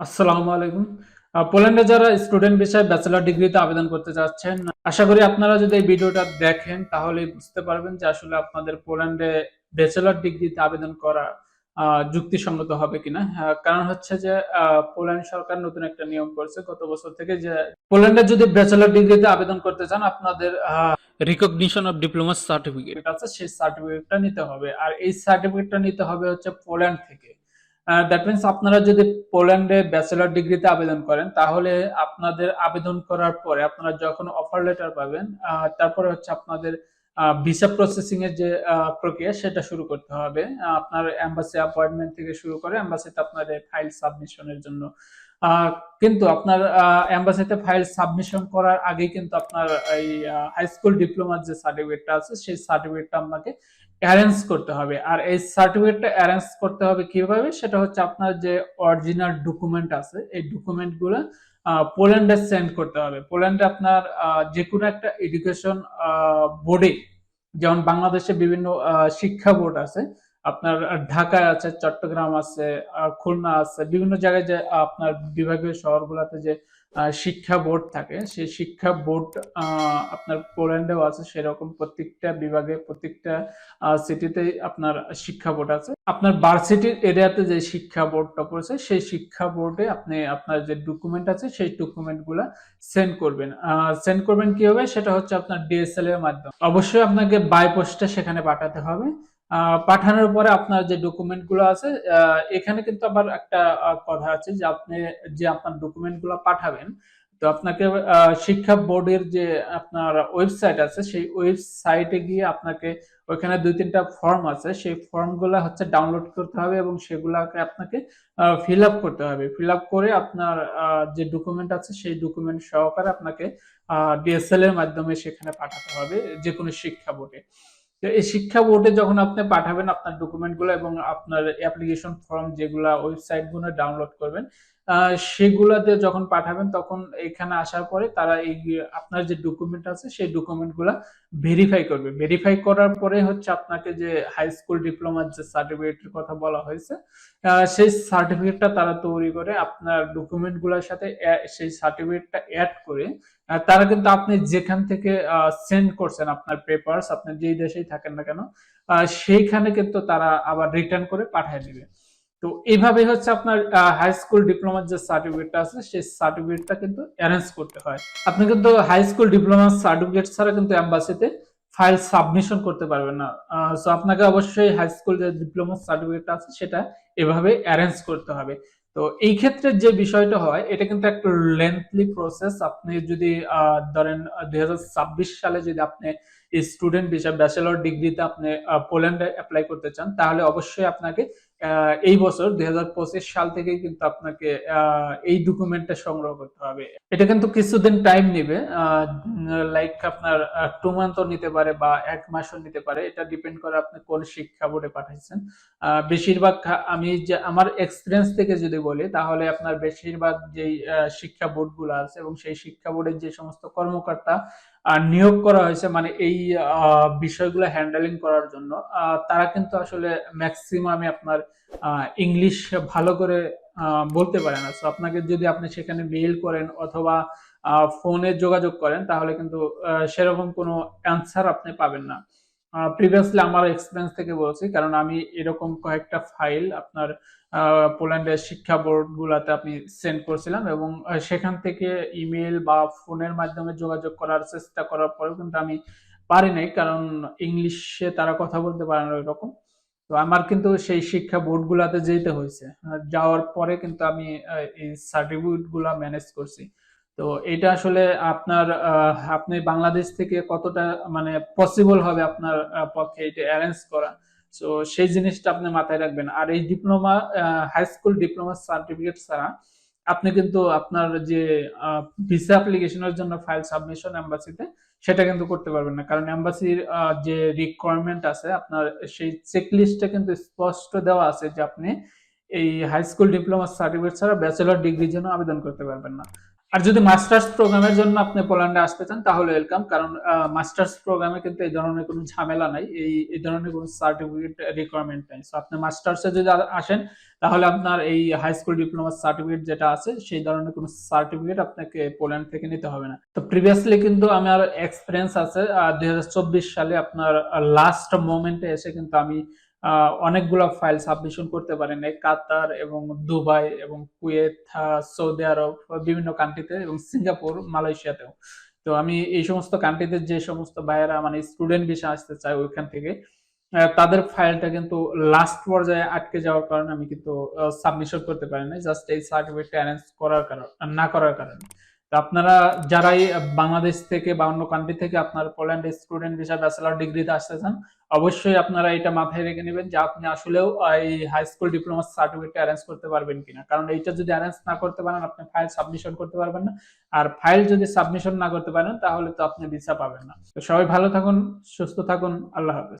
আসসালামু আলাইকুম। পোল্যান্ডে যারা স্টুডেন্ট বিষয়ে ব্যাচেলর ডিগ্রিতে আবেদন করতে যাচ্ছেন আশা করি আপনারা যদি এই ভিডিওটা দেখেন তাহলে বুঝতে পারবেন যে আসলে আপনাদের পোল্যান্ডে ব্যাচেলর ডিগ্রিতে আবেদন করা যুক্তিসঙ্গত হবে কিনা। আহ, কারণ হচ্ছে যে পোল্যান্ড সরকার নতুন একটা নিয়ম করছে গত বছর থেকে যে পোল্যান্ডে যদি ব্যাচেলর ডিগ্রিতে আবেদন করতে চান আপনাদের রিকগনিশন অফ ডিপ্লোমা সার্টিফিকেট আছে সেই সার্টিফিকেটটা নিতে হবে। আর এই সার্টিফিকেটটা নিতে হবে হচ্ছে পোল্যান্ড থেকে। দ্যাট মিনস আপনারা যদি পোল্যান্ডে ব্যাচেলর ডিগ্রিতে আবেদন করেন, তাহলে আপনাদের আবেদন করার পরে আপনারা যখন অফার লেটার পাবেন তারপরে হচ্ছে আপনাদের ভিসা প্রসেসিং এর যে প্রক্রিয়া, সেটা শুরু করতে হবে। আপনার এম্বাসি অ্যাপয়েন্টমেন্ট থেকে শুরু করে এম্বাসিতে আপনাদের ফাইল সাবমিশনের জন্য। কিন্তু আপনার এম্বাসিতে ফাইল সাবমিশন করার আগেই কিন্তু আপনার এই হাই স্কুল ডিপ্লোমার যে সার্টিফিকেটটা আছে, সেই সার্টিফিকেটটা আপনাকে অ্যারেঞ্জ করতে হবে। আর এই সার্টিফিকেটটা অ্যারেঞ্জ করতে হবে কীভাবে? সেটা হচ্ছে আপনার যে অরিজিনাল ডকুমেন্ট আছে, এই ডকুমেন্টগুলো পোল্যান্ডে সেন্ড করতে হবে। পোল্যান্ডে আপনার যে কোনো একটা এডুকেশন বোর্ডে যেমন বাংলাদেশে বিভিন্ন শিক্ষা বোর্ড আছে আপনার ঢাকায় আছে, চট্টগ্রাম আছে খুলনা আছে, বিভিন্ন জায়গায় যে আপনার বিভাগীয় শহরগুলোতে যে শিক্ষা বোর্ড থাকে, সেই শিক্ষা বোর্ড আপনার পোল্যান্ডেও আছে, সেরকম প্রত্যেকটা বিভাগে, প্রত্যেকটা সিটিতেই আপনার শিক্ষা বোর্ড আছে। আপনার ভার্সিটির এরিয়াতে যে শিক্ষা বোর্ডটা পড়েছে, সেই শিক্ষা বোর্ডে আপনি, আপনার যে ডকুমেন্ট আছে, সেই ডকুমেন্টগুলা সেন্ড করবেন। সেন্ড করবেন কীভাবে? সেটা হচ্ছে আপনার ডিএসএল এর মাধ্যমে। অবশ্যই আপনাকে বাই পোস্টে সেখানে পাঠাতে হবে। পাঠানোর পরে আপনার যে ডকুমেন্টগুলো আছে এখানে কিন্তু আবার একটা কথা আছে যে আপনি যে আপনার ডকুমেন্টগুলো পাঠাবেন, তো আপনাকে শিক্ষা বোর্ডের যে আপনার ওয়েবসাইট আছে, সেই ওয়েবসাইটে গিয়ে আপনাকে ওইখানে দুই তিনটা ফর্ম আছে। সেই ফর্মগুলো হচ্ছে ডাউনলোড করতে হবে এবং সেগুলাকে আপনাকে ফিল আপ করতে হবে। ফিল আপ করে আপনার যে ডকুমেন্ট আছে, সেই ডকুমেন্ট সহকারে আপনাকে ডিএসএল এর মাধ্যমে সেখানে পাঠাতে হবে যে কোনো শিক্ষা বোর্ডে। এই শিক্ষা বোর্ডে যখন আপনি পাঠাবেন আপনার ডকুমেন্টগুলো এবং আপনার অ্যাপ্লিকেশন ফর্ম যেগুলা ওয়েবসাইটগুলো ডাউনলোড করবেন সেগুলাতে যখন পাঠাবেন তখন এখানে আসার পরে তারা এই আপনার যে ডকুমেন্ট আছে সেই ডকুমেন্টগুলা ভেরিফাই করবে। ভেরিফাই করার পরে হচ্ছে আপনাকে যে হাই স্কুল ডিপ্লোমার যে সার্টিফিকেটের কথা বলা হয়েছে সেই সার্টিফিকেটটা তারা তৈরি করে আপনার ডকুমেন্টগুলোর সাথে সেই সার্টিফিকেটটা অ্যাড করে তারা কিন্তু আপনি যেখান থেকে সেন্ড করছেন আপনার পেপারস আপনি যেই দেশেই থাকেন না কেন সেইখানে কিন্তু তারা আবার রিটার্ন করে পাঠিয়ে দিবে। তো এইভাবে হচ্ছে আপনার হাই স্কুল ডিপ্লোমার যে সার্টিফিকেটটা আছে, সেই সার্টিফিকেটটা কিন্তু অ্যারেঞ্জ করতে হয়। আপনি কিন্তু হাই স্কুল ডিপ্লোমা সার্টিফিকেট ছাড়া কিন্তু এম্বাসিতে ফাইল সাবমিশন করতে পারবেন না। সো আপনাকে অবশ্যই হাই স্কুল যে ডিপ্লোমা সার্টিফিকেট আছে, সেটা এভাবে অ্যারেঞ্জ করতে হবে। তো এই ক্ষেত্রে যে বিষয়টা হয়, এটা কিন্তু একটা লেন্থলি প্রসেস আপনি যদি ধরেন দুই হাজার ছাব্বিশ সালে যদি আপনি স্টুডেন্ট হিসাবে ব্যাচেলর ডিগ্রিতে আপনি পোল্যান্ডে অ্যাপ্লাই করতে চান, তাহলে অবশ্যই আপনাকে এই বছর দুই হাজার পঁচিশ সাল থেকে কিন্তু আপনাকে এই ডকুমেন্টটা সংগ্রহ করতে হবে। এটা কিন্তু কিছুদিন টাইম নেবে লাইক আপনার টু মান্থও নিতে পারে বা এক মাসও নিতে পারে। এটা ডিপেন্ড করে আপনি কোন শিক্ষা বোর্ডে পাঠাইছেন। বেশিরভাগ আমি যে, আমার এক্সপিরিয়েন্স থেকে যদি বলি, তাহলে আপনার বেশিরভাগ যেই শিক্ষা বোর্ডগুলো আছে এবং সেই শিক্ষা বোর্ডের যে সমস্ত কর্মকর্তা নিয়োগ করা হয়েছে মানে এই বিষয়গুলো হ্যান্ডেলিং করার জন্য তারা কিন্তু আসলে ম্যাক্সিমামে আপনার ইংলিশ ভালো করে বলতে পারে না। তো আপনাকে যদি আপনি সেখানে মেইল করেন অথবা ফোনে যোগাযোগ করেন, তাহলে কিন্তু সেরকম কোনো অ্যান্সার আপনি পাবেন না। প্রিভিয়াসলি আমার এক্সপিরিয়েন্স থেকে বলছি, কারণ আমি এরকম কয়েকটা ফাইল আপনার পোল্যান্ডের শিক্ষা বোর্ড গুলাতে আমি সেন্ড করছিলাম এবং সেখান থেকে ইমেল বা ফোনের মাধ্যমে যোগাযোগ করার চেষ্টা করার পরেও কিন্তু আমি পারি নাই, কারণ ইংলিশে তারা কথা বলতে পারে না ওইরকম। তো আমার কিন্তু সেই শিক্ষা বোর্ড গুলাতে যেতে হয়েছে। যাওয়ার পরে কিন্তু আমি এই সার্টিফিকেটগুলা ম্যানেজ করছি। তো এটা আসলে আপনার আপনি বাংলাদেশ থেকে কতটা মানে পসিবল হবে আপনার পক্ষে এটা অ্যারেঞ্জ করা। তো সেই জিনিসটা আপনি মাথায় রাখবেন। আর এই diploma high school diploma certificate ছাড়া আপনি কিন্তু আপনার যে ভিসা অ্যাপ্লিকেশনের জন্য ফাইল সাবমিশন এম্বাসিতে সেটা কিন্তু করতে পারবেন না। কারণ এম্বাসির যে রিকোয়ারমেন্ট আছে, আপনার সেই চেকলিস্টটা কিন্তু স্পষ্ট দেওয়া আছে যে আপনি এই হাই স্কুল ডিপ্লোমা সার্টিফিকেট ছাড়া ব্যাচেলর ডিগ্রির জন্য আবেদন করতে পারবেন না। আর যদি মাস্টার্স প্রোগ্রামের জন্য আপনি পোল্যান্ডে আসতে চান, তাহলে ওয়েলকাম কারণ মাস্টার্স প্রোগ্রামে কিন্তু এই ধরনের কোনো ঝামেলা নাই, এই এই ধরনের কোনো সার্টিফিকেট রিকোয়ারমেন্ট নাই। সো আপনি মাস্টার্সে যদি আসেন, তাহলে আপনার এই হাই স্কুল ডিপ্লোমা সার্টিফিকেট যেটা আছে, সেই ধরনের কোনো সার্টিফিকেট আপনাকে পোল্যান্ড থেকে নিতে হবে না। তো প্রিভিয়াসলি কিন্তু আমার এক্সপিরিয়েন্স আছে দুই হাজার চব্বিশ সালে আপনার লাস্ট মোমেন্টে এসে কিন্তু আমি অনেকগুলো ফাইল সাবমিশন করতে পারেন কাতার এবং দুবাই এবং কুয়েত সৌদি আরব, বিভিন্ন কান্ট্রিতে এবং সিঙ্গাপুর, মালয়েশিয়াতেও। তো আমি এই সমস্ত কান্ট্রিতে যে সমস্ত ভাইয়েরা মানে স্টুডেন্ট ভিসা আসতে চায় ওইখান থেকে তাদের ফাইলটা কিন্তু লাস্ট পর্যায়ে আটকে যাওয়ার কারণে আমি কিন্তু সাবমিশন করতে পারি না জাস্ট এই সার্টিফিকেটটা অ্যারেঞ্জ করার কারণ না করার কারণে। আপনারা যারাই বাংলাদেশ থেকে বা অন্য কান্ট্রি থেকে আপনার পোল্যান্ড স্টুডেন্ট হিসাবে ব্যাচেলার ডিগ্রিতে আসতে চান, অবশ্যই আপনারা এটা মাথায় রেখে নেবেন যে আপনি আসলেও এই high school diploma certificate arrange করতে পারবেন কিনা। কারণ এইটা যদি অ্যারেঞ্জ না করতে পারেন, আপনি ফাইল সাবমিশন করতে পারবেন না। আর ফাইল যদি সাবমিশন না করতে পারেন, তাহলে তো আপনি ভিসা পাবেন না। তো সবাই ভালো থাকুন, সুস্থ থাকুন, আল্লাহ হাফেজ।